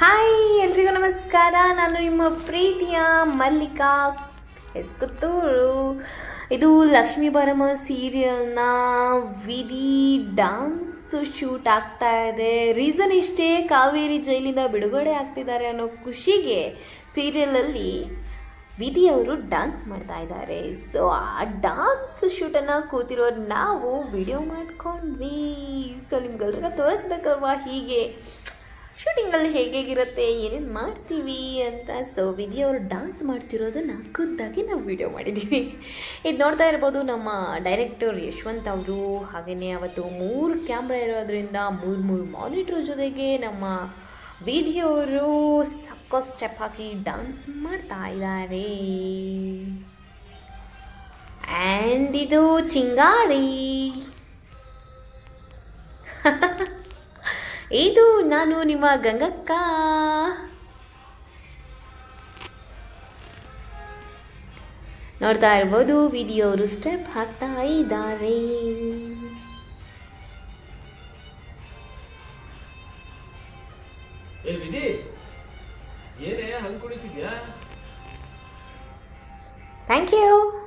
Hi ಎಲ್ರಿಗೂ ನಮಸ್ಕಾರ. ನಾನು ನಿಮ್ಮ ಪ್ರೀತಿಯ ಮಲ್ಲಿಕಾ ಎಸ್ಕತ್ತೂರು ಇದು ಲಕ್ಷ್ಮೀ ಬರಮ ಸೀರಿಯಲ್ನ ವಿಧಿ ಡಾನ್ಸ್ ಶೂಟ್ ಆಗ್ತಾ ಇದೆ. ರೀಸನ್ ಇಷ್ಟೇ ಕಾವೇರಿ ಜೈಲಿಂದ ಬಿಡುಗಡೆ ಆಗ್ತಿದ್ದಾರೆ ಅನ್ನೋ ಖುಷಿಗೆ ಸೀರಿಯಲಲ್ಲಿ ವಿಧಿ ಅವರು ಡಾನ್ಸ್ ಮಾಡ್ತಾ ಇದ್ದಾರೆ. ಸೊ ಆ ಡಾನ್ಸ್ ಶೂಟನ್ನು ಕೂತಿರೋ ನಾವು ವಿಡಿಯೋ ಮಾಡ್ಕೊಂಡ್ವಿ. ಸೊ ನಿಮ್ಗೆಲ್ರಿಗ ತೋರಿಸ್ಬೇಕಲ್ವಾ ಹೀಗೆ? ಶೂಟಿಂಗಲ್ಲಿ ಹೇಗೇಗಿರುತ್ತೆ, ಏನೇನು ಮಾಡ್ತೀವಿ ಅಂತ ಸೊ ವಿಧಿ ಅವರು ಡಾನ್ಸ್ ಮಾಡ್ತಿರೋದನ್ನು ಖುದ್ದಾಗಿ ನಾವು ವಿಡಿಯೋ ಮಾಡಿದ್ದೀವಿ ಇದು ನೋಡ್ತಾ ಇರ್ಬೋದು ನಮ್ಮ ಡೈರೆಕ್ಟರ್ ಯಶವಂತ್ ಅವರು ಹಾಗೆಯೇ ಅವತ್ತು ಮೂರು ಕ್ಯಾಮ್ರಾ ಇರೋದ್ರಿಂದ ಮೂರು ಮೂರು ಮಾನಿಟ್ರ್ ಜೊತೆಗೆ ನಮ್ಮ ವಿಧಿಯವರು ಸಕ್ಕ ಸ್ಟೆಪ್ ಹಾಕಿ ಡಾನ್ಸ್ ಮಾಡ್ತಾ ಇದ್ದಾರೆ ಆ್ಯಂಡ್ ಇದು ಚಿಂಗಾರಿ. ಇದು ನಾನು ನಿಮ್ಮ ಗಂಗಕ್ಕ. ನೋಡ್ತಾ ಇರ್ಬೋದು ವಿಧಿಯವರು ಸ್ಟೆಪ್ ಹಾಕ್ತಾ ಇದ್ದಾರೆ. Thank you